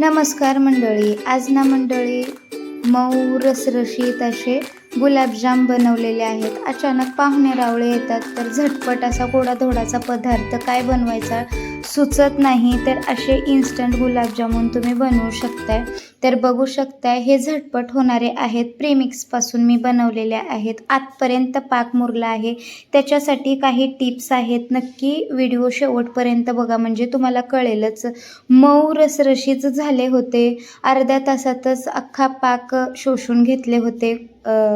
नमस्कार मंडळी. आज ना मंडळी मऊ रसरशीत असे गुलाबजाम बनवलेले आहेत. अचानक पाहुणे रावळे येतात. तर झटपट असा गोडाधोडाचा पदार्थ काय बनवायचा सुचत नाही. तर असे इन्स्टंट गुलाबजामुन तुम्ही बनवू शकताय. तर बघू शकताय हे झटपट होणारे आहेत. प्रेमिक्सपासून मी बनवलेले आहेत. आतपर्यंत पाक मुरला आहे. त्याच्यासाठी काही टिप्स आहेत. नक्की व्हिडिओ शेवटपर्यंत बघा. म्हणजे तुम्हाला कळेलच. मऊ रसरशीच झाले होते. अर्ध्या तासातच अख्खा पाक शोषून घेतले होते.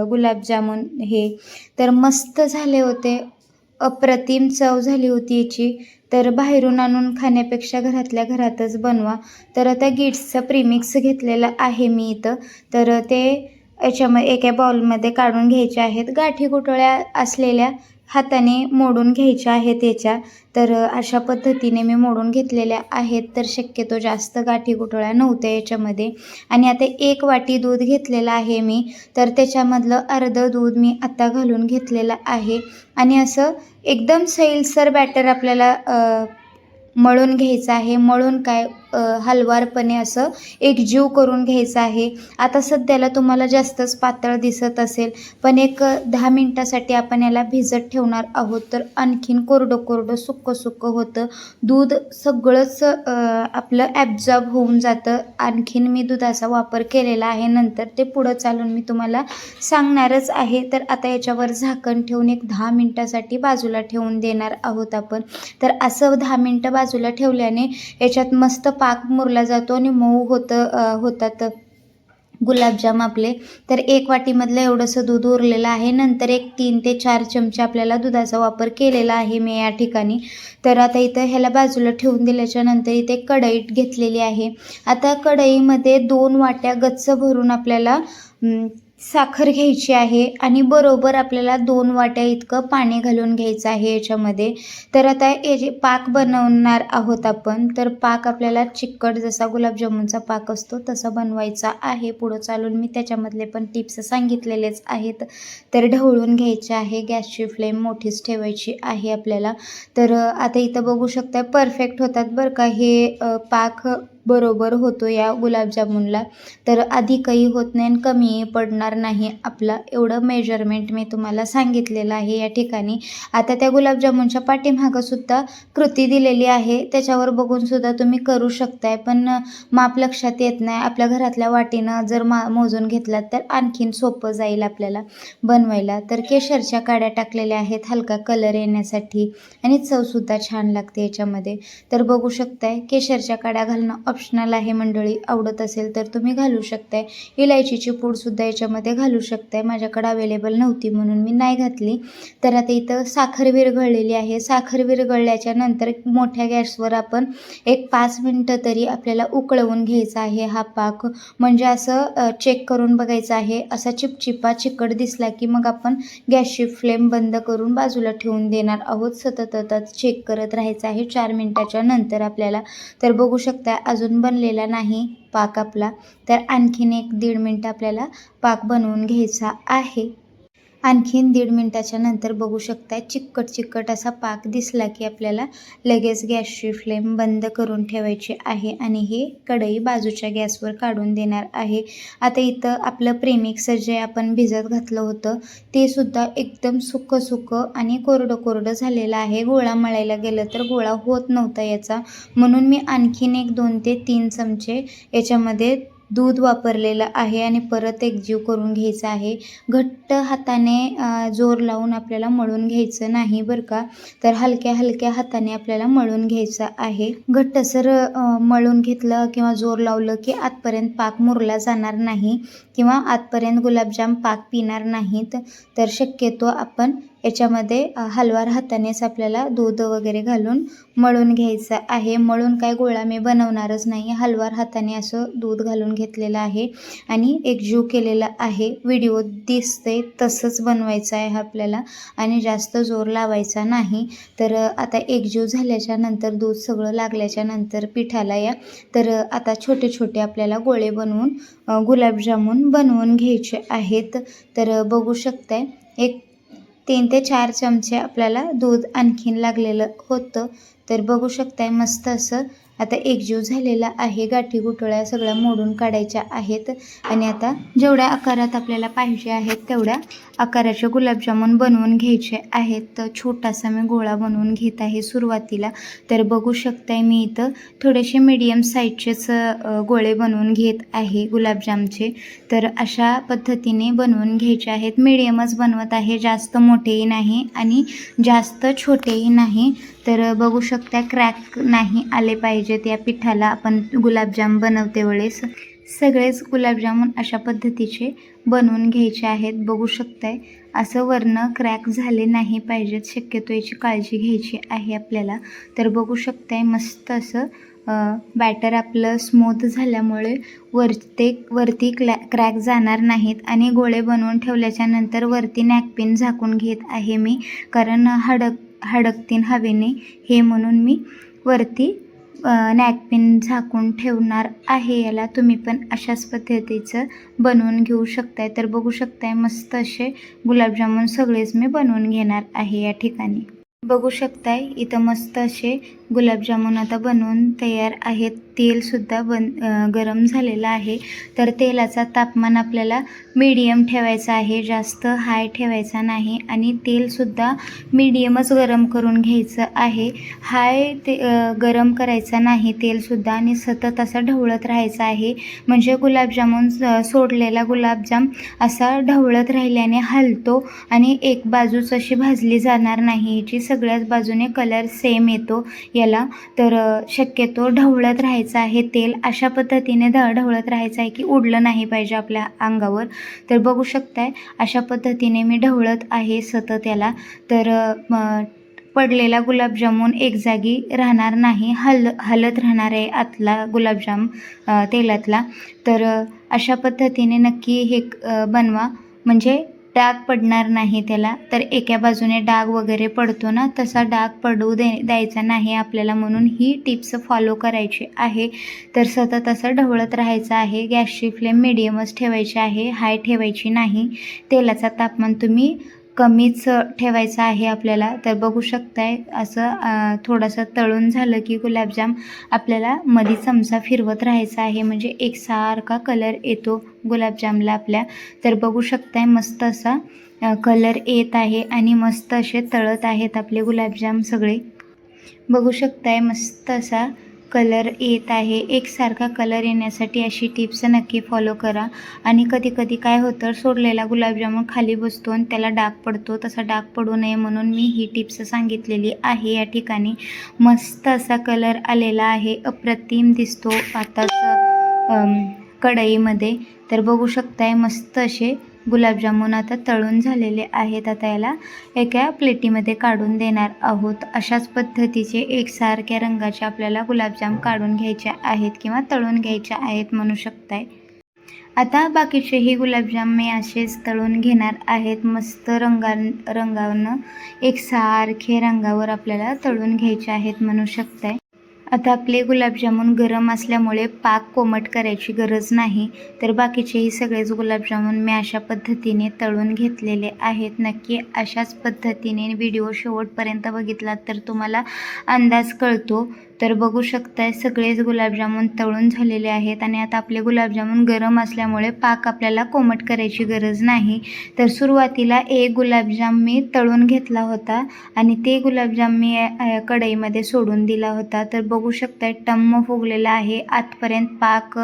गुलाबजामुन हे. तर मस्त झाले होते. अप्रतिम चव झाली होती याची. तर बाहेरून आणून खाण्यापेक्षा घरातल्या घरातच बनवा. तर आता गिट्सचं प्रीमिक्स घेतलेलं आहे मी इथं. तर ते याच्यामध्ये एका बाउलमध्ये काढून घ्यायचे आहेत. गाठी गुटळ्या असलेल्या हाताने मोडून घ्यायच्या आहेत याच्या तर अशा पद्धतीने मी मोडून घेतलेल्या आहेत तर शक्यतो जास्त गाठी गुठळ्या नव्हत्या याच्यामध्ये. आणि आता एक वाटी दूध घेतलेलं आहे मी तर त्याच्यामधलं अर्धं दूध मी आत्ता घालून घेतलेलं आहे. आणि असं एकदम सैलसर बॅटर आपल्याला मळून घ्यायचं आहे. मळून काय हलवारपणे असं एकजीव करून घ्यायचं आहे. आता सध्याला तुम्हाला जास्तच पातळ दिसत असेल पण एक दहा मिनटासाठी आपण याला भिजत ठेवणार आहोत. तर आणखीन कोरडं कोरडं सुक्क सुक्क होतं. दूध सगळंच आपलं ॲब्झॉर्ब होऊन जातं. आणखीन मी दुधाचा वापर केलेला आहे. नंतर ते पुढं चालून मी तुम्हाला सांगणारच आहे. तर आता याच्यावर झाकण ठेवून एक दहा मिनटासाठी बाजूला ठेवून देणार आहोत आपण. तर असं दहा मिनटं बाजूला ठेवल्याने याच्यात मस्त पा पाक मुरला जातो आणि मऊ होतं होतात गुलाबजाम आपले. तर एक वाटीमधलं एवढंसं दूध उरलेलं आहे. नंतर एक तीन ते चार चमचे आपल्याला दुधाचा वापर केलेला आहे मी या ठिकाणी. तर आता इथं ह्याला बाजूला ठेवून दिल्याच्या नंतर इथे कढईत घेतलेली आहे. आता कढईमध्ये दोन वाट्या गच्च भरून आपल्याला साखर घ्यायची आहे आणि बरोबर आपल्याला दोन वाट्या इतकं पाणी घालून घ्यायचं आहे याच्यामध्ये. तर आता याचे पाक बनवणार आहोत आपण तर पाक आपल्याला चिकट जसा गुलाबजामुनचा पाक असतो तसा बनवायचा आहे. पुढं चालून मी त्याच्यामधले पण टिप्स सांगितलेलेच आहेत. तर ढवळून घ्यायचे आहे गॅसची फ्लेम मोठीच ठेवायची आहे आपल्याला. तर आता इथं बघू शकता परफेक्ट होतात बरं का. हे पाक बरोबर होतो या गुलाबजामुनला. तर अधिकही होत नाही आणि कमीही पडणार नाही आपला एवढं मेजरमेंट मी तुम्हाला सांगितलेलं आहे या ठिकाणी. आता त्या गुलाबजामुनच्या पाठीमागंसुद्धा कृती दिलेली आहे. त्याच्यावर बघूनसुद्धा तुम्ही करू शकताय पण माप लक्षात येत नाही. आपल्या घरातल्या वाटीनं जर मा मोजून घेतलात तर आणखीन सोपं जाईल आपल्याला बनवायला. तर केशरच्या काड्या टाकलेल्या आहेत हलका कलर येण्यासाठी. आणि चवसुद्धा छान लागते याच्यामध्ये. तर बघू शकताय केशरच्या काड्या घालणं ऑप्शनल आहे मंडळी. आवडत असेल तर तुम्ही घालू शकताय. इलायचीची पूडसुद्धा याच्यामध्ये घालू शकताय. माझ्याकडे अवेलेबल नव्हती म्हणून मी नाही घातली. तर आता इथं साखर विरघळलेली आहे. साखर विरघळल्याच्या नंतर मोठ्या गॅसवर आपण एक पाच मिनटं तरी आपल्याला उकळवून घ्यायचा आहे हा पाक. म्हणजे असं चेक करून बघायचं आहे. असा चिपचिपा चिकट दिसला की मग आपण गॅसची फ्लेम बंद करून बाजूला ठेवून देणार आहोत. सतत चेक करत राहायचं आहे. चार मिनटाच्या नंतर आपल्याला. तर बघू शकता अजून बनलेला नाही पाक आपला. तर आणखीन एक दीड मिनटं आपल्याला पाक बनवून घ्यायचा आहे. आणखीन दीड मिनटाच्या नंतर बघू शकता चिकट चिकट असा पाक दिसला की आपल्याला लगेच गॅसची फ्लेम बंद करून ठेवायची आहे आणि हे कढई बाजूच्या गॅसवर काढून देणार आहे. आता इथं आपलं प्रेमिकचं जे आपण भिजत घातलं होतं ते सुद्धा एकदम सुकं सुकं आणि कोरडं कोरडं झालेलं आहे. गोळा मळायला गेलं तर गोळा होत नव्हता याचा. म्हणून मी आणखीन एक दोन ते तीन चमचे याच्यामध्ये दूध वापरलेलं आहे आणि परत एकजीव करून घ्यायचं आहे. घट्ट हाताने जोर लावून आपल्याला मळून घ्यायचं नाही बरं का? तर हलक्या हलक्या हाताने आपल्याला मळून घ्यायचं आहे. घट्टसर मळून घेतलं किंवा जोर लावलं की आतपर्यंत पाक मुरला जाणार नाही. किंवा आतपर्यंत गुलाबजाम पाक पिणार नाहीत तर शक्यतो आपण याच्यामध्ये हलवार हातानेच आपल्याला दूध वगैरे घालून मळून घ्यायचं आहे. मळून काय गोळा मी बनवणारच नाही. हलवार हाताने असं दूध घालून घेतलेलं आहे आणि एकजीव केलेला आहे. व्हिडिओ दिसते तसंच बनवायचं आहे आपल्याला आणि जास्त जोर लावायचा नाही. तर आता एकजीव झाल्याच्यानंतर दूध सगळं लागल्याच्या नंतर पिठाला या. तर आता छोटे छोटे आपल्याला गोळे बनवून गुलाबजामून बनवून घ्यायचे आहेत. तर बघू शकताय एक तीन ते चार चमचे आपल्याला दूध आणखीन लागलेलं होतं. तर बघू शकताय मस्त असं आता एकजीव झालेला आहे. गाठी गुठळ्या सगळ्या मोडून काढायच्या आहेत. आणि आता जेवढ्या आकारात आपल्याला पाहिजे आहेत तेवढ्या आकाराचे गुलाबजामुन बनवून घ्यायचे आहेत. तर छोटासा मी गोळा बनवून घेत आहे सुरुवातीला. तर बघू शकताय मी इथं थोडेसे मीडियम साईजचेच गोळे बनवून घेत आहे गुलाबजामचे. तर अशा पद्धतीने बनवून घ्यायचे आहेत. मीडियमच बनवत आहे. जास्त मोठेही नाही आणि जास्त छोटेही नाही. तर बघू शकता क्रॅक नाही आले पाहिजे. पाहिजेत या पिठाला आपण गुलाबजाम बनवते वेळेस. सगळेच गुलाबजामून अशा पद्धतीचे बनवून घ्यायचे आहेत. बघू शकताय असं वरनं क्रॅक झाले नाही पाहिजेत. शक्यतो याची काळजी घ्यायची आहे आपल्याला. तर बघू शकताय मस्त असं बॅटर आपलं स्मूथ झाल्यामुळे वरते वरती क्लॅ क्रॅक जाणार नाहीत. आणि गोळे बनवून ठेवल्याच्या नंतर वरती नॅकपिन झाकून घेत आहे मी. कारण हडक हडकतीन हवेने हे म्हणून मी वरती नॅकपिन झाकून ठेवणार आहे. याला तुम्ही पण अशाच पद्धतीचं बनवून घेऊ शकताय. तर बघू शकताय मस्त असे गुलाबजामुन सगळेच मी बनवून घेणार आहे या ठिकाणी. बघू शकताय इथं मस्त असे गुलाबजामुन आता बनवून तयार आहेत. तेलसुद्धा बन गरम झालेलं आहे. तर तेलाचा तापमान आपल्याला मीडियम ठेवायचा आहे जास्त हाय ठेवायचा नाही आणि तेलसुद्धा मीडियमच गरम करून घ्यायचं आहे. हाय ते गरम करायचा नाही तेलसुद्धा आणि सतत असा ढवळत राहायचं आहे. म्हणजे गुलाबजामुन स- सोडलेला गुलाबजाम असा ढवळत राहिल्याने हलतो आणि एक बाजूच अशी भाजली जाणार नाही याची सगळ्याच बाजूने कलर सेम येतो याला. तर शक्यतो ढवळत राहायचं आहे तेल अशा पद्धतीने ढ ढवळत राहायचं आहे की उडलं नाही पाहिजे आपल्या अंगावर. तर बघू शकताय अशा पद्धतीने मी ढवळत आहे सतत याला. तर पडलेला गुलाबजामून एक जागी राहणार नाही. हल हलत राहणार आहे आतला गुलाबजाम तेलातला. तर अशा पद्धतीने नक्की हे बनवा. म्हणजे डाग पडणार नाही त्याला. तर एका बाजूने डाग वगैरे पडतो ना तसा डाग पडू दे द्यायचा नाही आपल्याला म्हणून ही टिप्स फॉलो करायची आहे. तर सतत असं ढवळत राहायचं आहे. गॅसची फ्लेम मिडियमच ठेवायची आहे. हाय ठेवायची नाही. तेलाचा तापमान तुम्ही कमीच ठेवायचं आहे आपल्याला. तर बघू शकताय असं थोडंसं तळून झालं की गुलाबजाम आपल्याला मध्ये चमचा फिरवत राहायचा आहे. म्हणजे एकसारखा कलर येतो गुलाबजामला आपल्या. तर बघू शकताय मस्त असा कलर येत आहे आणि मस्त असे तळत आहेत आपले गुलाबजाम सगळे. बघू शकताय मस्त असा कलर येत आहे. एकसारखा कलर येण्यासाठी अशी टिप्स नक्की फॉलो करा. आणि कधी कधी काय होतं सोडलेला गुलाबजामुन खाली बसतो आणि त्याला डाग पडतो. तसा डाग पडू नये म्हणून मी ही टिप्स सांगितलेली आहे. या ठिकाणी मस्त असा कलर आलेला आहे. अप्रतिम दिसतो आताच कढईमध्ये. तर बघू शकताय मस्त असे गुलाबजामुन आता तळून झालेले आहेत. आता याला एका प्लेटीमध्ये काढून देणार आहोत. अशाच पद्धतीचे एकसारख्या रंगाचे आपल्याला गुलाबजाम काढून घ्यायचे आहेत किंवा तळून घ्यायचे आहेत म्हणू शकताय. आता बाकीचेही गुलाबजाम मी असेच तळून घेणार आहेत. मस्त रंगा रंगावरनं एकसारखे रंगावर आपल्याला तळून घ्यायचे आहेत म्हणू शकताय. आता आपले गुलाबजामुन गरम असल्यामुळे पाक कोमट करायची गरज नाही. तर बाकीचेही सगळेच गुलाबजामुन मी अशा पद्धतीने तळून घेतलेले आहेत. नक्की अशाच पद्धतीने व्हिडिओ शेवटपर्यंत बघितलात तर तुम्हाला अंदाज कळतो. तर बघू शकताय सगळेच गुलाबजामुन तळून झालेले आहेत आणि आता आपले गुलाबजामुन गरम असल्यामुळे पाक आपल्याला कोमट करायची गरज नाही. तर सुरुवातीला एक गुलाबजाम मी तळून घेतला होता आणि ते गुलाबजाम मी कढईमध्ये सोडून दिला होता. तर बघू शकताय टम्म फुगलेला आहे आतपर्यंत पाक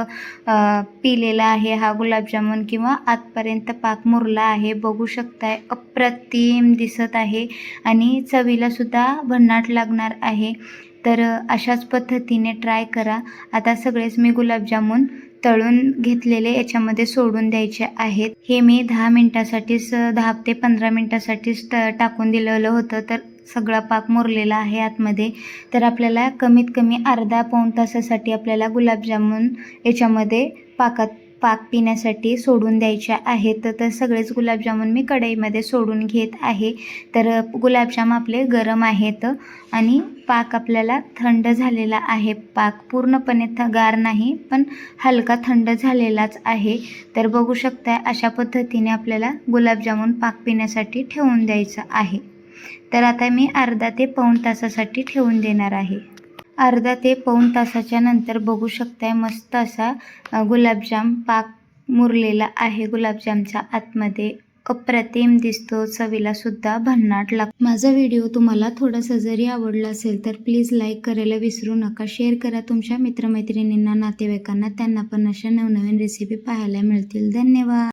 पिलेला आहे हा गुलाबजामुन किंवा आतपर्यंत पाक मुरला आहे. बघू शकताय अप्रतिम दिसत आहे आणि चवीलासुद्धा भन्नाट लागणार आहे. तर अशाच पद्धतीने ट्राय करा. आता सगळेच मी गुलाबजामून तळून घेतलेले याच्यामध्ये सोडून द्यायचे आहेत. हे मी दहा मिनटासाठीच दहा ते पंधरा मिनटासाठीच ट टाकून दिलेलं होतं. तर सगळा पाक मुरलेला आहे आतमध्ये. तर आपल्याला कमीत कमी अर्धा पाऊण तासासाठी आपल्याला गुलाबजामुन याच्यामध्ये पाकात पाक पिण्यासाठी सोडून द्यायचे आहेत तर तर सगळेच गुलाबजामुन मी कढईमध्ये सोडून घेत आहे. तर गुलाबजाम आपले गरम आहेत आणि पाक आपल्याला थंड झालेला आहे. पाक पूर्णपणे थ गार नाही पण हलका थंड झालेलाच आहे. तर बघू शकता अशा पद्धतीने आपल्याला गुलाबजामुन पाक पिण्यासाठी ठेवून द्यायचं आहे. तर आता मी अर्धा ते पाऊण तासासाठी ठेवून देणार आहे. अर्धा ते पाऊण तासाच्या नंतर बघू शकताय मस्त असा गुलाबजाम पाक मुरलेला आहे. गुलाबजामच्या आतमध्ये अप्रतिम दिसतो चवीला सुद्धा भन्नाट लागतो माझा व्हिडिओ तुम्हाला थोडासा जरी आवडला असेल तर प्लीज लाईक करायला विसरू नका. शेअर करा तुमच्या मित्रमैत्रिणींना नातेवाईकांना. त्यांना पण अशा नवनवीन रेसिपी पाहायला मिळतील. धन्यवाद!